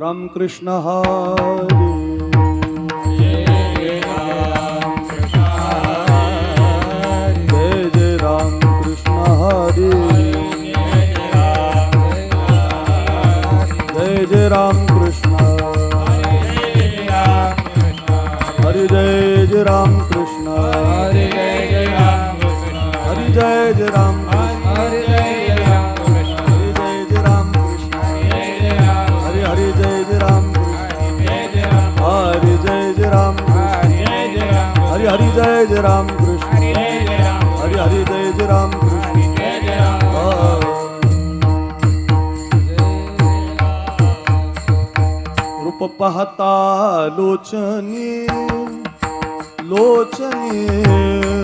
रामकृष्ण हरी जय जय रामकृष्ण। हरी जय जय रामकृष्ण। हरी जय हरी जय जय रामकृष्ण हरि हरि जय जय राम कृष्ण। रूप पाहता लोचनी लोचनी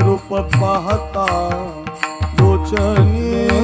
रूप पाहता लोचनी।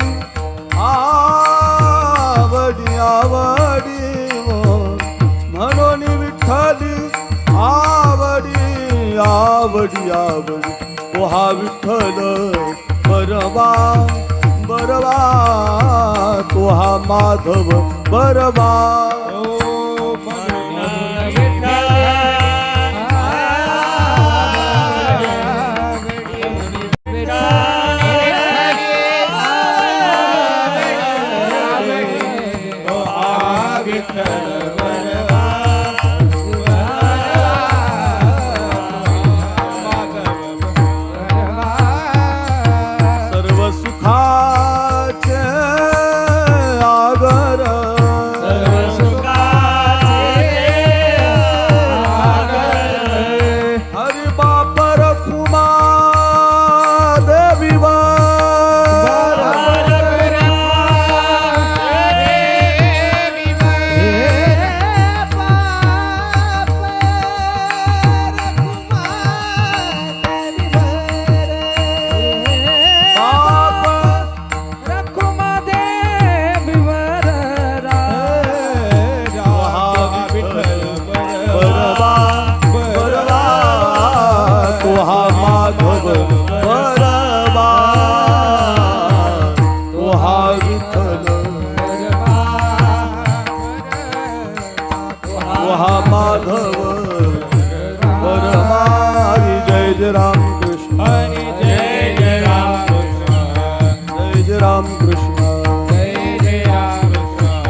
आवडी पोहा विठ्ठल बरबा बरबा तोहा माधव बरबा माधव बरबा। तो हा विठ्ठल तो हा माधव बरबा। हरी जय जय राम कृष्ण जय जय राम कृष्ण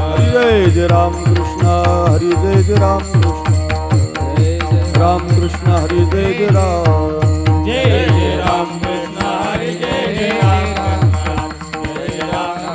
हरी जय जय राम कृष्ण हरी जय जय राम कृष्ण राम कृष्ण हरी जय जय राम। जय राम कृष्ण हरे जय राम जय राम